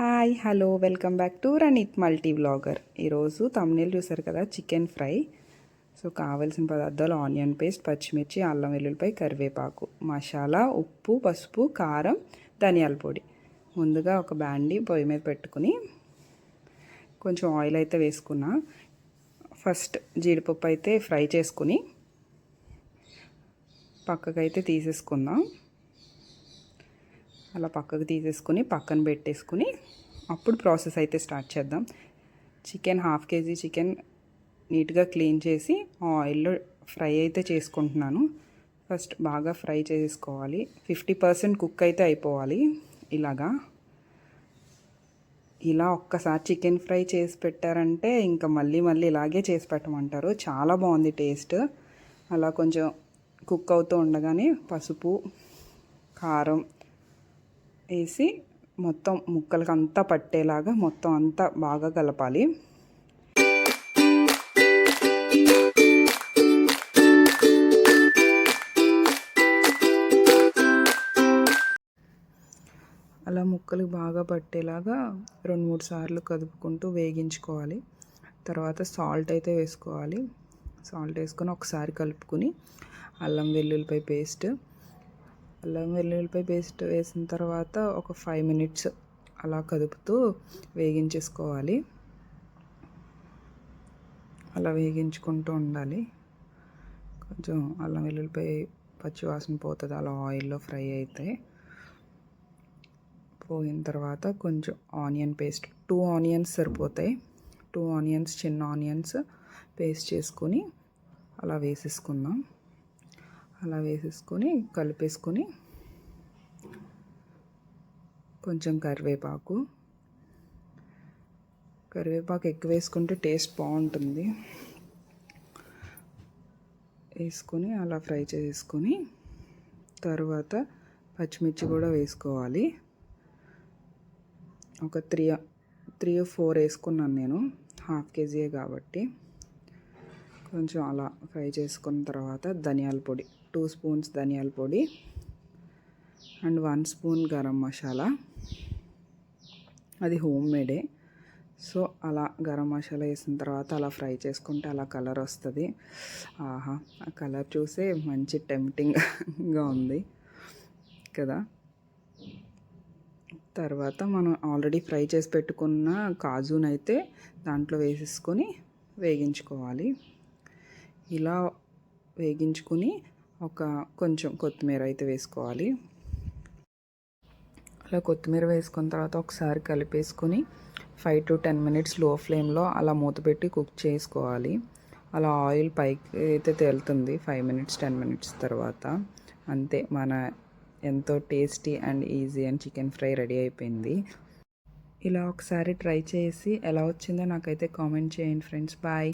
Hi hello welcome back to Ranith multi vlogger ఈరోజు thumbnail చూసారు కదా చికెన్ ఫ్రై. సో కావలసిన పదార్థాలు ఆనియన్ పేస్ట్ పచ్చిమిర్చి అల్లం వెల్లుల్లిపై కరివేపాకు మసాలా ఉప్పు పసుపు కారం ధనియాల పొడి. ముందుగా ఒక బ్యాండి పొయ్యి మీద పెట్టుకుని కొంచెం ఆయిల్ అయితే వేసుకున్నా. ఫస్ట్ జీడిపప్పు అయితే ఫ్రై చేసుకుని పక్కకైతే తీసేసుకుందాం. అలా పక్కకు తీసేసుకుని పక్కన పెట్టేసుకుని అప్పుడు ప్రాసెస్ అయితే స్టార్ట్ చేద్దాం. చికెన్ హాఫ్ కేజీ చికెన్ నీట్గా క్లీన్ చేసి ఆయిల్లో ఫ్రై అయితే చేసుకుంటున్నాను. ఫస్ట్ బాగా ఫ్రై చేసుకోవాలి. ఫిఫ్టీ పర్సెంట్ కుక్ అయితే అయిపోవాలి ఇలాగా. ఇలా ఒక్కసారి చికెన్ ఫ్రై చేసి పెట్టారంటే ఇంకా మళ్ళీ మళ్ళీ ఇలాగే చేసి పెట్టమంటారు. చాలా బాగుంది టేస్ట్. అలా కొంచెం కుక్ అవుతూ ఉండగానే పసుపు కారం వేసి మొత్తం ముక్కలకి అంతా పట్టేలాగా మొత్తం అంతా బాగా కలపాలి. అలా ముక్కలు బాగా పట్టేలాగా రెండు మూడు సార్లు కదుపుకుంటూ వేగించుకోవాలి. తర్వాత సాల్ట్ అయితే వేసుకోవాలి. సాల్ట్ వేసుకొని ఒకసారి కలుపుకొని అల్లం వెల్లుల్లిపాయ పేస్ట్ అల్లం వెల్లుల్లిపాయ పేస్ట్ వేసిన తర్వాత ఒక ఫైవ్ మినిట్స్ అలా కదుపుతూ వేగించేసుకోవాలి. అలా వేగించుకుంటూ ఉండాలి. కొంచెం అల్లం వెల్లుల్లిపాయ పచ్చి వాసన పోతుంది అలా ఆయిల్లో ఫ్రై అయితే. పోయిన తర్వాత కొంచెం ఆనియన్ పేస్ట్ టూ ఆనియన్స్ సరిపోతాయి. టూ ఆనియన్స్ చిన్న ఆనియన్స్ పేస్ట్ చేసుకొని అలా వేసేసుకుందాం. అలా వేసేసుకొని కలిపేసుకొని కొంచెం కరివేపాకు. కరివేపాకు ఎక్కువ వేసుకుంటే టేస్ట్ బాగుంటుంది. వేసుకొని అలా ఫ్రై చేసుకొని తర్వాత పచ్చిమిర్చి కూడా వేసుకోవాలి. ఒక త్రీ త్రీ ఫోర్ వేసుకున్నాను నేను. హాఫ్ కేజీయే కాబట్టి. కొంచెం అలా ఫ్రై చేసుకున్న తర్వాత ధనియాల పొడి. టూ స్పూన్స్ ధనియాల పొడి and one spoon garam masala. అది హోమ్ మేడే. సో అలా గరం మసాలా వేసిన తర్వాత అలా ఫ్రై చేసుకుంటే అలా కలర్ వస్తుంది. ఆహా ఆ కలర్ చూసే మంచి టెంప్టింగ్గా ఉంది కదా. తర్వాత మనం ఆల్రెడీ ఫ్రై చేసి పెట్టుకున్న కాజునైతే దాంట్లో వేసేసుకొని వేగించుకోవాలి. ఇలా వేగించుకుని ఒక కొంచెం కొత్తిమీర అయితే వేసుకోవాలి. అలా కొత్తిమీర వేసుకున్న తర్వాత ఒకసారి కలిపేసుకొని ఫైవ్ టు టెన్ మినిట్స్లో ఫ్లేమ్లో అలా మూత పెట్టి కుక్ చేసుకోవాలి. అలా ఆయిల్ పైకి అయితే తేలుతుంది ఫైవ్ మినిట్స్ టెన్ మినిట్స్ తర్వాత. అంతే మన ఎంతో tasty and easy and chicken fry ready అయిపోయింది. ఇలా ఒకసారి ట్రై చేసి ఎలా వచ్చిందో నాకైతే కామెంట్ చేయండి ఫ్రెండ్స్. బాయ్.